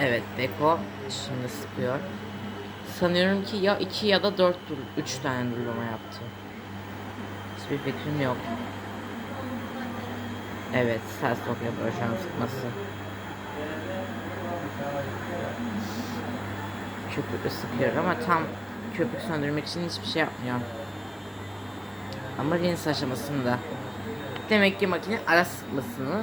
Evet Beko şimdi sıkıyor. Sanıyorum ki ya 2 ya da 4 dur 3 tane durulama yaptı. Hiçbir fikrim yok. Evet, ters top yapıyor şu an sıkması. Köpüklü sıkıyor ama tam köpük söndürmek için hiçbir şey yapmıyor. Ama rinse aşamasında. Demek ki makine ara sıkmasını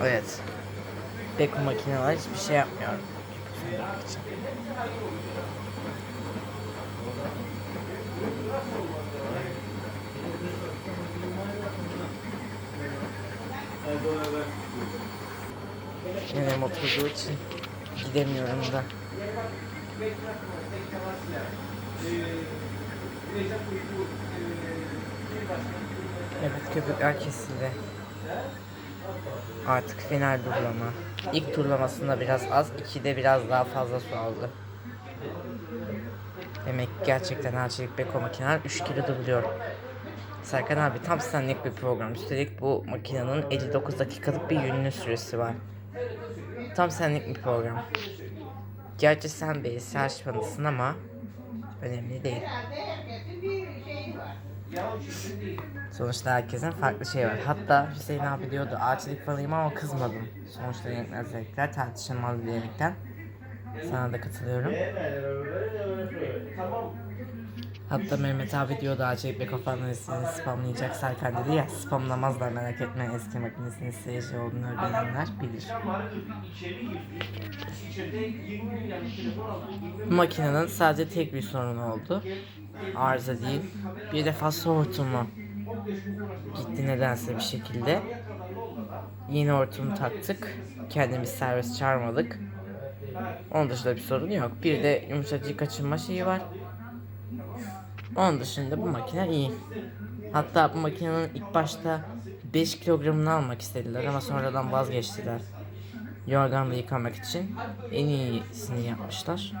Evet. Beko makineler hiçbir şey yapmıyor. Köpük söndürmek için. Gidemiyorum da. Evet köpükler kesildi. Artık final durlama. İlk turlamasında biraz az, ikide biraz daha fazla su aldı. Demek gerçekten Arçelik Beko makineler 3 kilo duruluyor. Serkan abi tam senlik bir program. Üstelik bu makinenin 59 dakikalık bir yünlü süresi var. Tam senlik bir program. Gerçi sen BS açmalısın ama önemli değil. Sonuçta herkesin farklı şey var. Hatta Hüseyin abi diyordu ağaçlık falanıyım ama kızmadım. Sonuçta renkler zevkler tartışılmaz diyerekten. Sana da katılıyorum. Hatta Mehmet abi diyordu ağaçlık bir listesini spamlayacak Serkan dedi ya spamlamazlar merak etme eski makinesinin seyirci olduğunu öğrenenler bilir. Makinenin sadece tek bir sorunu oldu. Arıza değil. Bir defa soğutumu gitti nedense bir şekilde. Yeni hortum taktık. Kendimiz servis çağırmadık. Onun dışında bir sorun yok. Bir de yumuşacık açılma şeyi var. Onun dışında bu makine iyi. Hatta bu makinenin ilk başta 5 kilogramını almak istediler ama sonradan vazgeçtiler. Yorganla yıkamak için en iyisini yapmışlar.